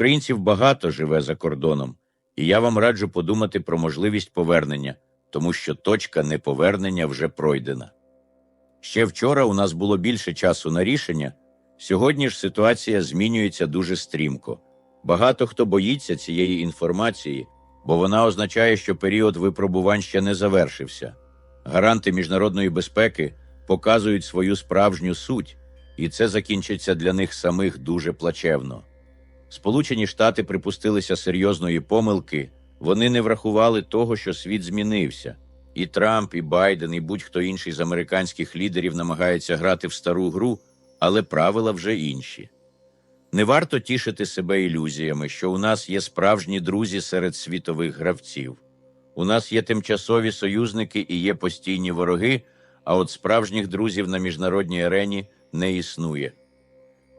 Українців багато живе за кордоном, і я вам раджу подумати про можливість повернення, тому що точка неповернення вже пройдена. Ще вчора у нас було більше часу на рішення. Сьогодні ж ситуація змінюється дуже стрімко. Багато хто боїться цієї інформації, бо вона означає, що період випробувань ще не завершився. Гаранти міжнародної безпеки показують свою справжню суть, і це закінчиться для них самих дуже плачевно. Сполучені Штати припустилися серйозної помилки, вони не врахували того, що світ змінився. І Трамп, і Байден, і будь-хто інший з американських лідерів намагається грати в стару гру, але правила вже інші. Не варто тішити себе ілюзіями, що у нас є справжні друзі серед світових гравців. У нас є тимчасові союзники і є постійні вороги, а от справжніх друзів на міжнародній арені не існує.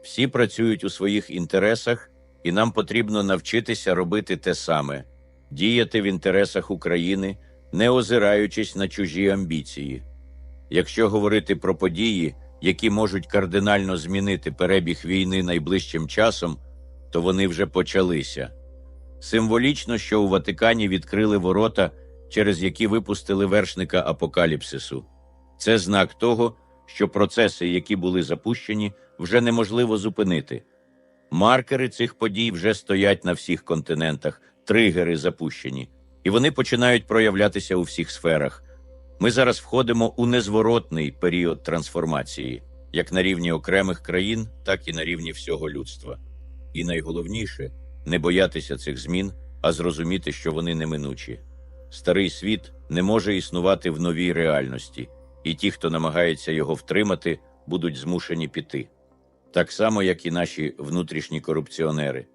Всі працюють у своїх інтересах, і нам потрібно навчитися робити те саме діяти в інтересах України, не озираючись на чужі амбіції. Якщо говорити про події, які можуть кардинально змінити перебіг війни найближчим часом, то вони вже почалися. Символічно, що у Ватикані відкрили ворота, через які випустили вершника апокаліпсису. Це знак того, що процеси, які були запущені, вже неможливо зупинити. Маркери цих подій вже стоять на всіх континентах, тригери запущені, і вони починають проявлятися у всіх сферах. Ми зараз входимо у незворотний період трансформації, як на рівні окремих країн, так і на рівні всього людства. І найголовніше не боятися цих змін, а зрозуміти, що вони неминучі. Старий світ не може існувати в новій реальності, і ті, хто намагається його втримати, будуть змушені піти. Так само, як і наші внутрішні корупціонери.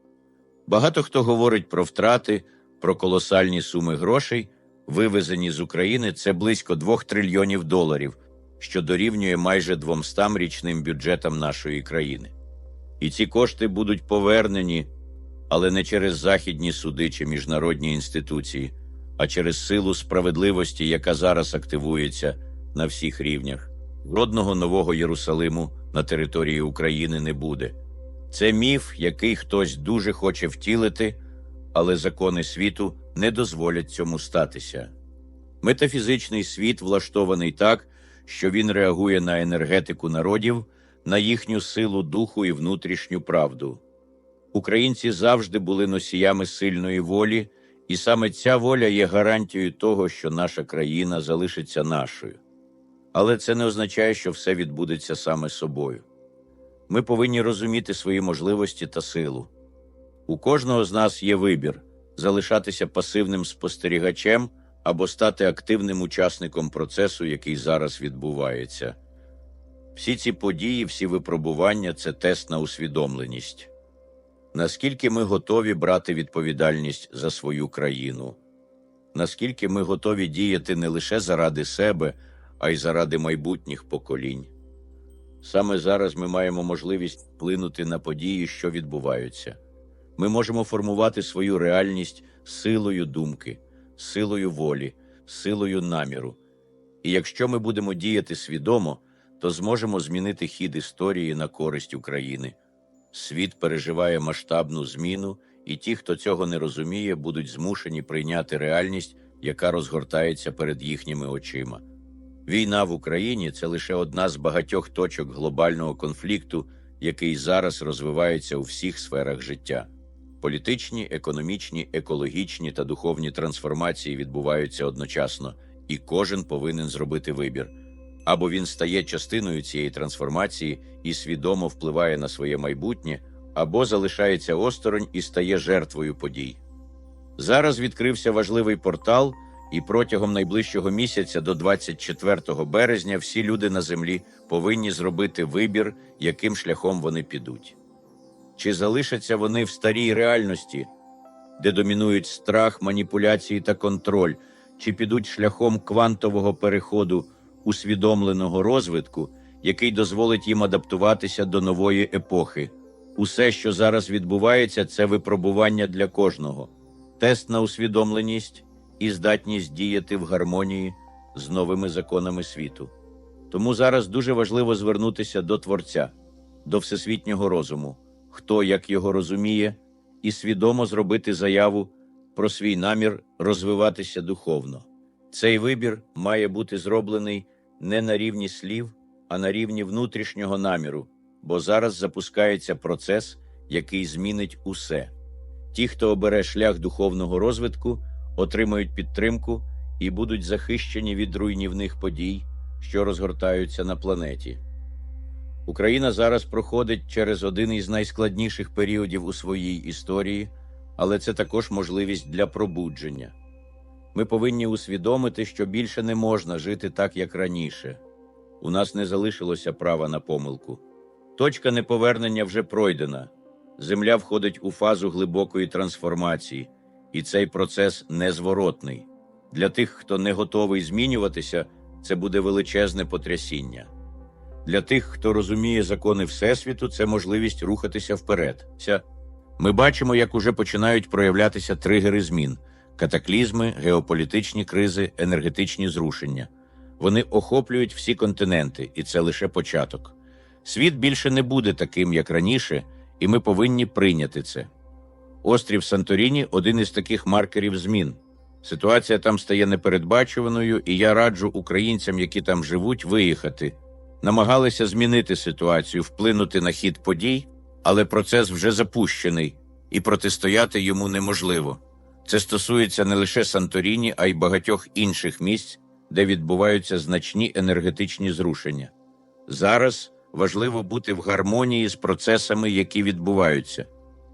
Багато хто говорить про втрати, про колосальні суми грошей, вивезені з України це близько 2 трильйонів доларів, що дорівнює майже 200 річним бюджетам нашої країни. І ці кошти будуть повернені, але не через західні суди чи міжнародні інституції, а через силу справедливості, яка зараз активується на всіх рівнях. Жодного нового Єрусалиму на території України не буде. Це міф, який хтось дуже хоче втілити, але закони світу не дозволять цьому статися. Метафізичний світ влаштований так, що він реагує на енергетику народів, на їхню силу духу і внутрішню правду. Українці завжди були носіями сильної волі, і саме ця воля є гарантією того, що наша країна залишиться нашою. Але це не означає, що все відбудеться саме собою. Ми повинні розуміти свої можливості та силу. У кожного з нас є вибір залишатися пасивним спостерігачем або стати активним учасником процесу, який зараз відбувається. Всі ці події, всі випробування це тест на усвідомленість. Наскільки ми готові брати відповідальність за свою країну, наскільки ми готові діяти не лише заради себе, а й заради майбутніх поколінь. Саме зараз ми маємо можливість вплинути на події, що відбуваються. Ми можемо формувати свою реальність силою думки, силою волі, силою наміру. І якщо ми будемо діяти свідомо, то зможемо змінити хід історії на користь України. Світ переживає масштабну зміну, і ті, хто цього не розуміє, будуть змушені прийняти реальність, яка розгортається перед їхніми очима. Війна в Україні це лише одна з багатьох точок глобального конфлікту, який зараз розвивається у всіх сферах життя. Політичні, економічні, екологічні та духовні трансформації відбуваються одночасно, і кожен повинен зробити вибір. Або він стає частиною цієї трансформації і свідомо впливає на своє майбутнє, або залишається осторонь і стає жертвою подій. Зараз відкрився важливий портал, і протягом найближчого місяця до 24 березня всі люди на землі повинні зробити вибір, яким шляхом вони підуть. Чи залишаться вони в старій реальності, де домінують страх, маніпуляції та контроль, чи підуть шляхом квантового переходу усвідомленого розвитку, який дозволить їм адаптуватися до нової епохи? Усе, що зараз відбувається, це випробування для кожного, тест на усвідомленість і здатність діяти в гармонії з новими законами світу. Тому зараз дуже важливо звернутися до Творця, до всесвітнього розуму, хто як його розуміє, і свідомо зробити заяву про свій намір розвиватися духовно. Цей вибір має бути зроблений не на рівні слів, а на рівні внутрішнього наміру, бо зараз запускається процес, який змінить усе. Ті, хто обере шлях духовного розвитку, отримають підтримку і будуть захищені від руйнівних подій, що розгортаються на планеті. Україна зараз проходить через один із найскладніших періодів у своїй історії, але це також можливість для пробудження. Ми повинні усвідомити, що більше не можна жити так, як раніше. У нас не залишилося права на помилку. Точка неповернення вже пройдена. Земля входить у фазу глибокої трансформації, і цей процес незворотний. Для тих, хто не готовий змінюватися, це буде величезне потрясіння. Для тих, хто розуміє закони Всесвіту, це можливість рухатися вперед. Ми бачимо, як уже починають проявлятися тригери змін, катаклізми, геополітичні кризи, енергетичні зрушення. Вони охоплюють всі континенти, і це лише початок. Світ більше не буде таким, як раніше, і ми повинні прийняти це. Острів Санторіні один із таких маркерів змін. Ситуація там стає непередбачуваною, і я раджу українцям, які там живуть, виїхати. Намагалися змінити ситуацію, вплинути на хід подій, але процес вже запущений, і протистояти йому неможливо. Це стосується не лише Санторіні, а й багатьох інших місць, де відбуваються значні енергетичні зрушення. Зараз важливо бути в гармонії з процесами, які відбуваються.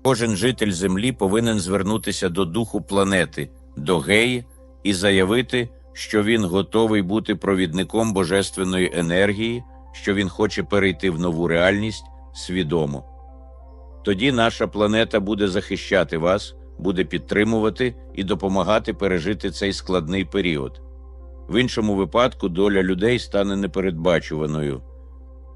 Кожен житель Землі повинен звернутися до духу планети, до геї, і заявити, що він готовий бути провідником божественної енергії, що він хоче перейти в нову реальність свідомо. Тоді наша планета буде захищати вас, буде підтримувати і допомагати пережити цей складний період. В іншому випадку доля людей стане непередбачуваною,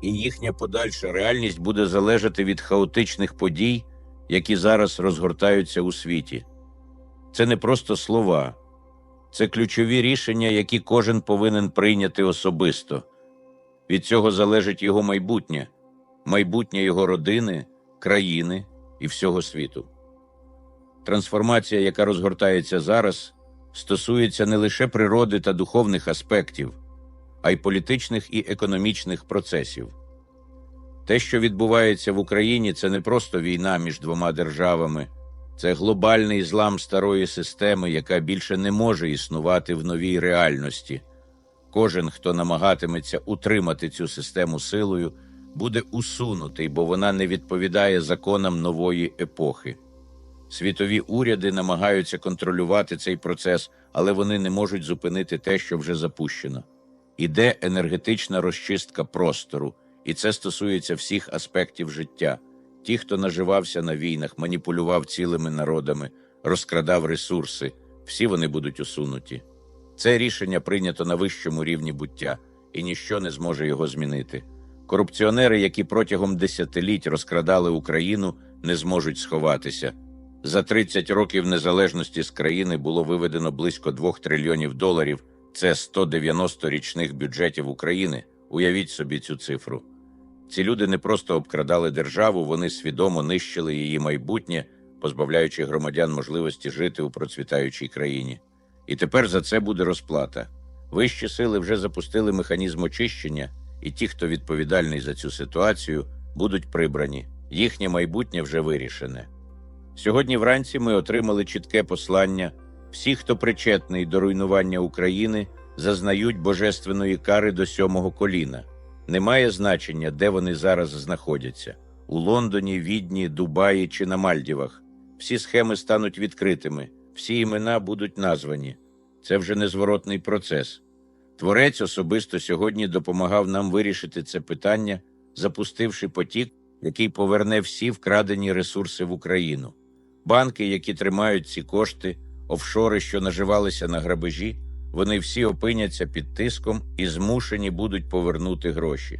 і їхня подальша реальність буде залежати від хаотичних подій, які зараз розгортаються у світі. Це не просто слова, це ключові рішення, які кожен повинен прийняти особисто. Від цього залежить його майбутнє, майбутнє його родини, країни і всього світу. Трансформація, яка розгортається зараз, стосується не лише природи та духовних аспектів, а й політичних і економічних процесів. Те, що відбувається в Україні, це не просто війна між двома державами, це глобальний злам старої системи, яка більше не може існувати в новій реальності. Кожен, хто намагатиметься утримати цю систему силою, буде усунутий, бо вона не відповідає законам нової епохи. Світові уряди намагаються контролювати цей процес, але вони не можуть зупинити те, що вже запущено. Іде енергетична розчистка простору, і це стосується всіх аспектів життя. Ті, хто наживався на війнах, маніпулював цілими народами, розкрадав ресурси, всі вони будуть усунуті. Це рішення прийнято на вищому рівні буття, і ніщо не зможе його змінити. Корупціонери, які протягом десятиліть розкрадали Україну, не зможуть сховатися. За 30 років незалежності з країни було виведено близько 2 трильйонів доларів. Це 190 річних бюджетів України. Уявіть собі цю цифру. Ці люди не просто обкрадали державу, вони свідомо нищили її майбутнє, позбавляючи громадян можливості жити у процвітаючій країні. І тепер за це буде розплата. Вищі сили вже запустили механізм очищення, і ті, хто відповідальний за цю ситуацію, будуть прибрані. Їхнє майбутнє вже вирішене. Сьогодні вранці ми отримали чітке послання: всі, хто причетний до руйнування України, зазнають божественної кари до сьомого коліна. Немає значення, де вони зараз знаходяться у Лондоні, Відні, Дубаї чи на Мальдівах. Всі схеми стануть відкритими, всі імена будуть названі. Це вже незворотний процес. Творець особисто сьогодні допомагав нам вирішити це питання, запустивши потік, який поверне всі вкрадені ресурси в Україну. Банки, які тримають ці кошти, офшори, що наживалися на грабежі, вони всі опиняться під тиском і змушені будуть повернути гроші.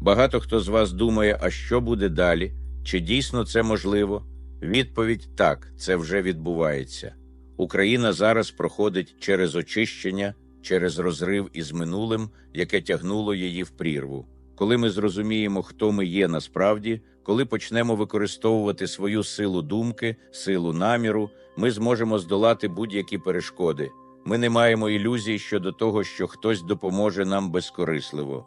Багато хто з вас думає, а що буде далі? Чи дійсно це можливо? Відповідь так, це вже відбувається. Україна зараз проходить через очищення, через розрив із минулим, яке тягнуло її в прірву. Коли ми зрозуміємо, хто ми є насправді, коли почнемо використовувати свою силу думки, силу наміру, ми зможемо здолати будь-які перешкоди. Ми не маємо ілюзій щодо того, що хтось допоможе нам безкорисливо.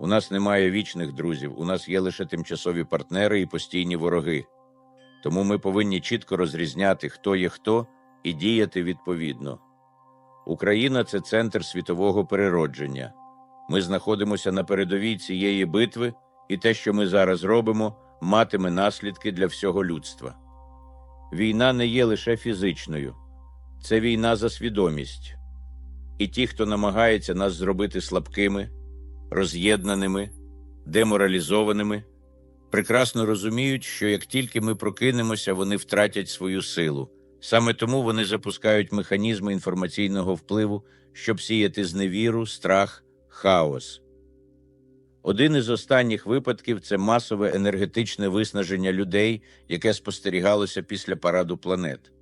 У нас немає вічних друзів, у нас є лише тимчасові партнери і постійні вороги. Тому ми повинні чітко розрізняти, хто є хто, і діяти відповідно. Україна це центр світового переродження. Ми знаходимося на передовій цієї битви, і те, що ми зараз робимо, матиме наслідки для всього людства. Війна не є лише фізичною, це війна за свідомість. І ті, хто намагається нас зробити слабкими, роз'єднаними, деморалізованими, прекрасно розуміють, що як тільки ми прокинемося, вони втратять свою силу. Саме тому вони запускають механізми інформаційного впливу, щоб сіяти зневіру, страх, хаос. Один із останніх випадків це масове енергетичне виснаження людей, яке спостерігалося після параду планет.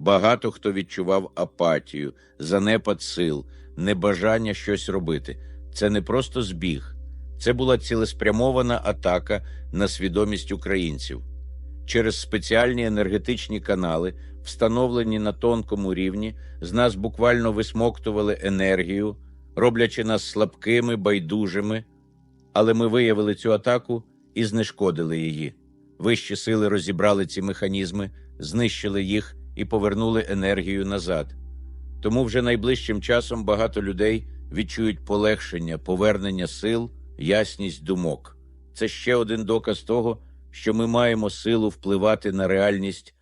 Багато хто відчував апатію, занепад сил, небажання щось робити. Це не просто збіг, це була цілеспрямована атака на свідомість українців. Через спеціальні енергетичні канали, встановлені на тонкому рівні, з нас буквально висмоктували енергію, роблячи нас слабкими, байдужими. Але ми виявили цю атаку і знешкодили її. Вищі сили розібрали ці механізми, знищили їх і повернули енергію назад. Тому вже найближчим часом багато людей відчують полегшення, повернення сил, ясність думок. Це ще один доказ того, що ми маємо силу впливати на реальність